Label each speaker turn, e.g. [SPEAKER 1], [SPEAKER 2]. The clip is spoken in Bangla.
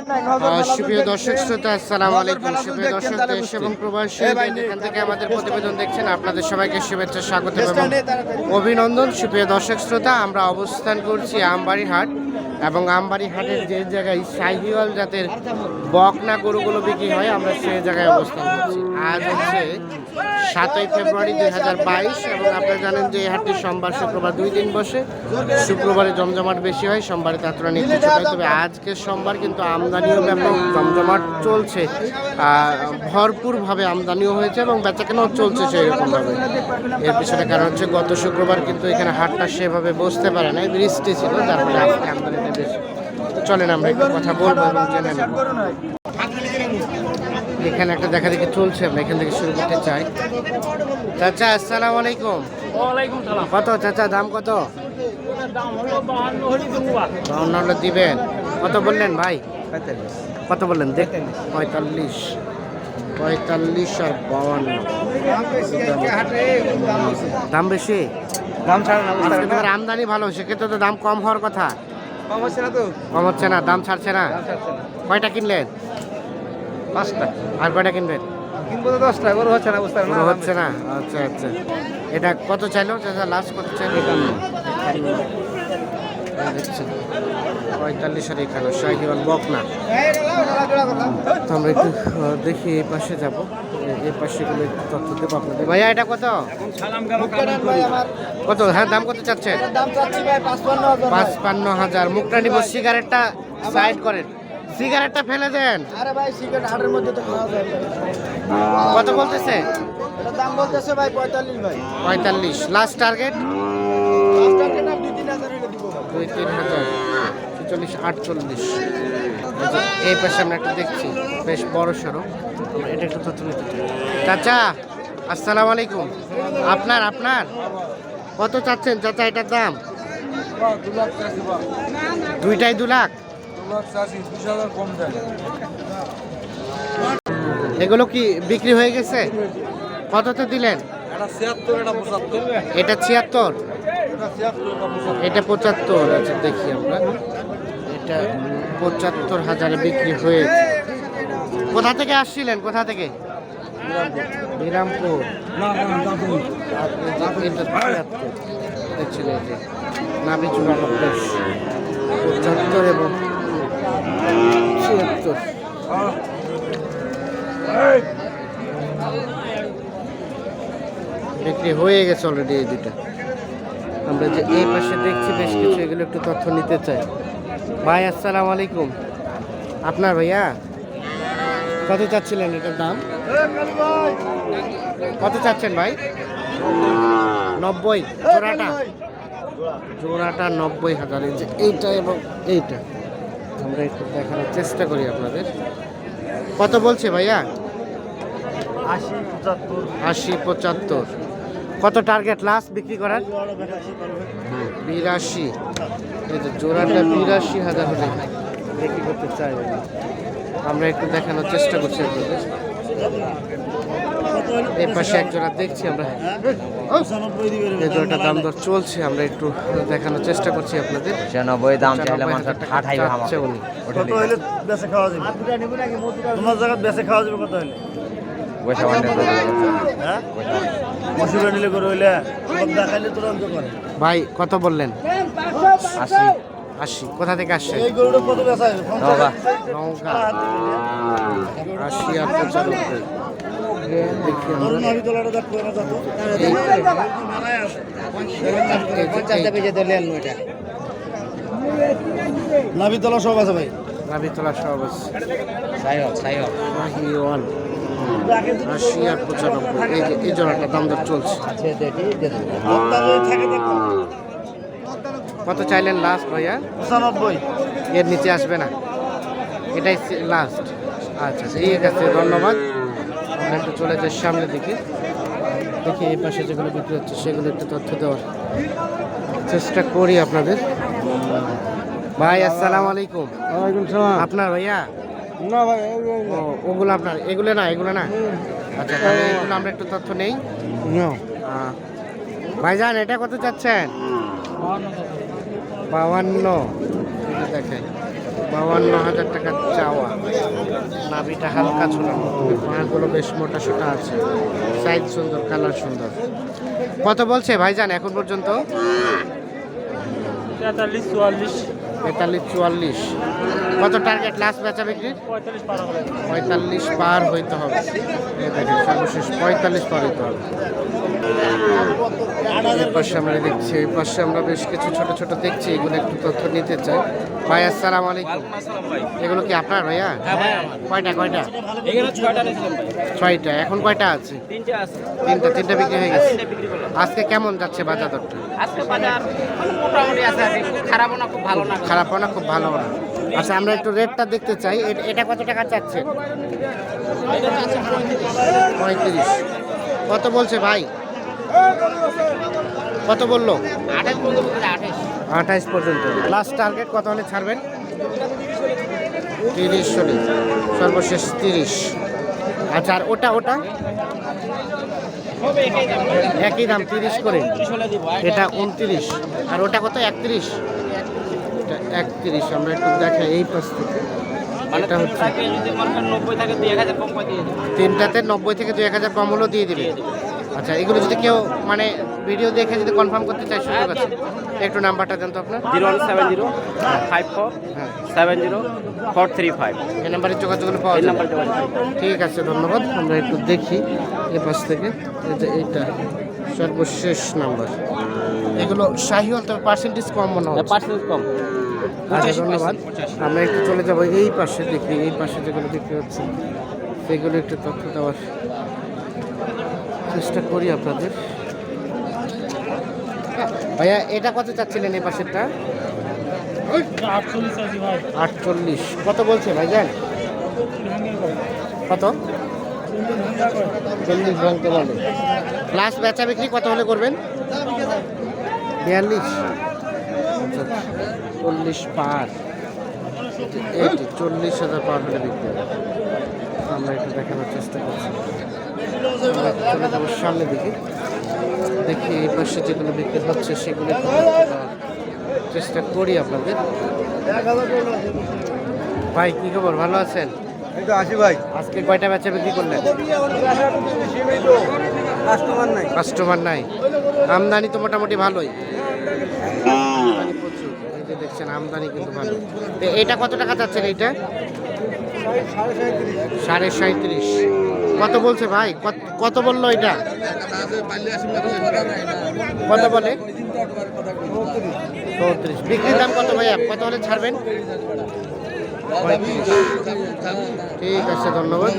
[SPEAKER 1] আহ, সুপ্রিয় দর্শক শ্রোতা আসসালামু আলাইকুম। সুপ্রিয় দর্শক দেশ এবং প্রবাসী এখান থেকে আমাদের প্রতিবেদন দেখছেন। আপনাদের সবাইকে শুভেচ্ছা স্বাগত এবং অভিনন্দন। সুপ্রিয় দর্শক শ্রোতা আমরা অবস্থান করছি আমবাড়ি হাট এবং আমবাড়ি হাটের যে জায়গায় শাহিওয়াল জাতের বকনা গরুগুলো বিক্রি হয়, আমরা সেই জায়গায় অবস্থান করছি। আজ হচ্ছে সাতই ফেব্রুয়ারি দুই হাজার বাইশ এবং আপনারা জানেন যে এই হাটটি সোমবার, শুক্রবার দুই দিন বসে। শুক্রবারে জমজমাট বেশি হয়, সোমবারে তাঁতরা নিতে ছোট হয়। তবে আজকে সোমবার কিন্তু আমদানিও ব্যাপক জমজমাট চলছে ভরপুরভাবে আমদানিও হয়েছে এবং বেচাকেনাও চলছে সেই রকমভাবে এর পিছনে কারণ হচ্ছে গত শুক্রবার কিন্তু এখানে হাটটা সেভাবে বসতে পারে না বৃষ্টি ছিল, যার ফলে আজকে আমদানিটা চলেন আমরা একটু কথা বলব এবং জেনে নেব। এখানে একটা দেখা দেখি চলছে আমরা এখান থেকে শুরু করতে চাই। চাচা আসসালামু আলাইকুম। কত চাচা দাম কত? বাউন্ন হলে দিবেন। কত বললেন ভাই? কত বললেন? দেখ পঁয়তাল্লিশ। পঁয়তাল্লিশ আর বাউন্ন। দাম বেশি?
[SPEAKER 2] দাম ছাড়া
[SPEAKER 1] আমদানি ভালো সেক্ষেত্রে তো দাম কম হওয়ার কথা।
[SPEAKER 2] কম হচ্ছে না তো?
[SPEAKER 1] কম হচ্ছে না দাম ছাড়ছে না।
[SPEAKER 2] না।
[SPEAKER 1] কয়টা কিনলেন
[SPEAKER 2] পাঁচটা।
[SPEAKER 1] আর কয়টা কিনবেন
[SPEAKER 2] কিনবো তো দশটা গরু হচ্ছে না বুঝতে পারো
[SPEAKER 1] হচ্ছে না? আচ্ছা আচ্ছা। এটা কত চাইলো? চাচা লাস্ট কত চাইলো? দেখছেন পঁয়তাল্লিশ আর এখানে শাহিওয়াল বকনা। তো আমরা একটু দেখি এই পাশে যাব। এই পাশে গুলো একটু তথ্য দেবো আপনাদের। ভাইয়া এটা কত?
[SPEAKER 3] সালাম গেল
[SPEAKER 1] কত? হ্যাঁ দাম কত চাচ্ছেন
[SPEAKER 2] দাম চাচ্ছি? ভাই পাঁচপান্ন হাজার।
[SPEAKER 1] মুখটা নিব সিগারেটটা সাইড করেন। সিগারেটটা ফেলে দেন।
[SPEAKER 2] আরে ভাই সিগারেট হাটের মধ্যে তো খাওয়া যায়
[SPEAKER 1] কত বলতেছে?
[SPEAKER 2] এটা দাম বলতেছে ভাই পঁয়তাল্লিশ ভাই
[SPEAKER 1] পঁয়তাল্লিশ লাস্ট টার্গেট
[SPEAKER 2] কেনা দুই তিন হাজার। দিব ভাই
[SPEAKER 1] আটচল্লিশ। এই পাশে আমরা একটা দেখছি বেশ বড় সড়ো এটা একটু তথ্য নিতে চাচা আসসালামু আলাইকুম। আপনার আপনার? কত চাচ্ছেন চাচা এটার দাম? দুইটাই দু লাখ? এগুলো কি বিক্রি হয়ে গেছে? কততে দিলেন? এটা ছিয়াত্তর। এটা পঁচাত্তর আচ্ছা দেখি আমরা। এটা পঁচাত্তর হাজারে বিক্রি হয়েছে। কোথা থেকে আসছিলেন? কোথা থেকে? বিরামপুর। পঁচাত্তর এবং ছিয়াত্তর। বিক্রি হয়ে গেছে অলরেডি এই দুটা আমরা যে এই পাশে দেখছি বেশ কিছু এগুলো একটু তথ্য নিতে চাই। ভাই আসসালামু আলাইকুম। আপনার ভাইয়া? কত চাচ্ছিলেন এটার দাম? কত চাচ্ছেন ভাই? নব্বই। জোড়াটা? জোড়াটা নব্বই হাজার। এই যে এইটা এবং এইটা। আমরা একটু দেখানোর চেষ্টা করি আপনাদের। কত বলছে ভাইয়া?
[SPEAKER 2] আশি পঁচাত্তর।
[SPEAKER 1] আশি পঁচাত্তর। কত টার্গেট লাস্ট বিক্রি করার? বিরাশি। এই যে জোড়াটা বিরাশি হাজার হলে বিক্রি করতে চাই আমরা একটু দেখানোর চেষ্টা করছি আপনাদের। এই পাশে এক জোড়া দেখছি আমরা। এই জোড়াটা দাম দর চলছে আমরা একটু দেখানোর চেষ্টা করছি আপনাদের।
[SPEAKER 4] পঁচানব্বই দাম চাইলে মানুষ
[SPEAKER 1] উনি।
[SPEAKER 2] কত হলে বেঁচে খাওয়া যাবে? তোমার জায়গা বেঁচে খাওয়া যাবে কত হলে নিলে করে হইলে দেখাইলে তোর করে।
[SPEAKER 1] ভাই কত বললেন?
[SPEAKER 4] আশি।
[SPEAKER 1] আশি। কোথা থেকে আসছেন?
[SPEAKER 2] এই গরুটা কত বেচা হবে
[SPEAKER 1] নৌকা আশি আর পঁচানব্বই দেখি আমরা।
[SPEAKER 2] ধরুন আমি তোলাটা দেখব না যাব
[SPEAKER 1] এই যে এই-
[SPEAKER 2] নাভিতলা সব আছে ভাই।
[SPEAKER 1] নাভিতলা সব আছে। আশি আর পঁচানব্বই। এই যে এই জোড়াটা দাম দর চলছে। কত চাইলেন লাস্ট ভাইয়া?
[SPEAKER 2] পঁচানব্বই।
[SPEAKER 1] এর নিচে আসবে না। এটাই লাস্ট আচ্ছা ঠিক আছে ধন্যবাদ। আমরা একটু চলে যাই সামনের দিকে। দেখি এই পাশে যেগুলো বিক্রি হচ্ছে সেগুলো একটু তথ্য দেওয়ার চেষ্টা করি আপনাদের। ভাই আসসালামু আলাইকুম।
[SPEAKER 2] সালাম।
[SPEAKER 1] আপনার ভাইয়া?
[SPEAKER 2] না ভাই
[SPEAKER 1] ও ওগুলো আপনার এগুলো না এগুলো না? আচ্ছা তাহলে এগুলো আমরা একটু তথ্য নেই? ভাইজান এটা কত চাচ্ছেন? বাউান্ন দেখে বাউান্ন হাজার টাকা চাওয়া। নাভিটা হালকা পাগুলো বেশ মোটা সোটা আছে। সাইজ সুন্দর কালার সুন্দর। কত বলছে ভাইজান এখন পর্যন্ত?
[SPEAKER 3] তেতাল্লিশ চুয়াল্লিশ।
[SPEAKER 1] তেতাল্লিশ চুয়াল্লিশ। কত টার্গেট লাস্ট বেচা বিক্রির
[SPEAKER 3] পঁয়তাল্লিশ পার
[SPEAKER 1] পঁয়তাল্লিশ পার হইতে হবে। দেখেন সর্বশেষ পঁয়তাল্লিশ পার হইতে হবে। এই পাশে আমরা দেখছি এই পাশে আমরা বেশ কিছু ছোট ছোট দেখছি এগুলো একটু তথ্য নিতে চাই। ভাই আসসালাম আলাইকুম। এগুলো কি আপনার ভাইয়া? কয়টা কয়টা?
[SPEAKER 3] ছয়টা
[SPEAKER 1] এখন কয়টা আছে?
[SPEAKER 3] তিনটে আছে।
[SPEAKER 1] তিনটা তিনটা বিক্রি হয়ে গেছে।
[SPEAKER 3] বিক্রি
[SPEAKER 1] আজকে কেমন যাচ্ছে বাজার দরটা
[SPEAKER 3] আজকে বাজার মোটামুটি আছে আর কি। খুব খারাপও না খুব ভালো না।
[SPEAKER 1] খারাপ না খুব ভালো না। আচ্ছা আমরা একটু রেটটা দেখতে চাই। এটা কত টাকা চাচ্ছে? পঁয়ত্রিশ। কত বলছে ভাই? কত বলল? আঠাইশ পর্যন্ত। লাস্ট টার্গেট কত হলে ছাড়বেন? তিরিশ চল্লিশ সর্বশেষ তিরিশ। আচ্ছা আর ওটা ওটা? একই দাম, তিরিশ করে। এটা উনত্রিশ। আর ওটা কত? একত্রিশ। একত্রিশ আমরা একটু দেখাই এই পাশ থেকে। এটা হচ্ছে
[SPEAKER 3] মনে দেবো
[SPEAKER 1] তিনটাতে নব্বই থেকে দুই এক হাজার কম হলেও দিয়ে দিবে আচ্ছা এগুলো যদি কেউ মানে ভিডিও দেখে যদি কনফার্ম করতে চায় সুযোগ আছে? একটু নাম্বারটা দেন তো আপনার।
[SPEAKER 3] Zero one seven zero five four
[SPEAKER 1] হ্যাঁ।
[SPEAKER 3] Seven zero four three five
[SPEAKER 1] এই নাম্বারে যোগাযোগ পাওয়া
[SPEAKER 3] এই
[SPEAKER 1] যাবে। ঠিক আছে ধন্যবাদ। আমরা একটু দেখি এ পাশ থেকে। এইটা সর্বশেষ নাম্বার এগুলো শাহিওয়াল তবে পার্সেন্টেজ কম মনে হচ্ছে।
[SPEAKER 3] পার্সেন্ট কম।
[SPEAKER 1] আচ্ছা ধন্যবাদ। আমরা একটু চলে যাব এই পাশে দেখি এই পাশে যেগুলো দেখতে পাচ্ছি সেগুলো একটু তথ্য দেওয়ার চেষ্টা করি আপনাদের। ভাইয়া এটা কত চাচ্ছিলেন এই পাশেরটা?
[SPEAKER 3] আটচল্লিশ
[SPEAKER 1] কত বলছে ভাইজান? কত? চল্লিশ ভাঙতে বলে লাস্ট বেচা বিক্রি কত হলে করবেন? বিয়াল্লিশ। আচ্ছা। চল্লিশ পার। এইটি চল্লিশ হাজার পার হলে বিক্রি। আমরা একটু দেখানোর চেষ্টা করছি। সামনে দেখি দেখি এই পাশে যেগুলো বিক্রি হচ্ছে সেগুলো চেষ্টা করি আপনাদের। ভাই কি খবর? ভালো আছেন?
[SPEAKER 2] তো আসি ভাই।
[SPEAKER 1] আজকে কয়টা বেচা বিক্রি করলেন?
[SPEAKER 2] কাস্টমার নাই।
[SPEAKER 1] কাস্টমার নাই। আমদানি তো মোটামুটি ভালোই। যে আমদানি কিন্তু ভালো। এটা কত টাকা চাচ্ছেন এইটা? সাড়ে সাঁত্রিশ কত বলছে ভাই? কত- বলল এটা? কত বলে? চৌত্রিশ। বিক্রির দাম কত ভাইয়া? কত হলে ছাড়বেন? ঠিক আছে, ধন্যবাদ।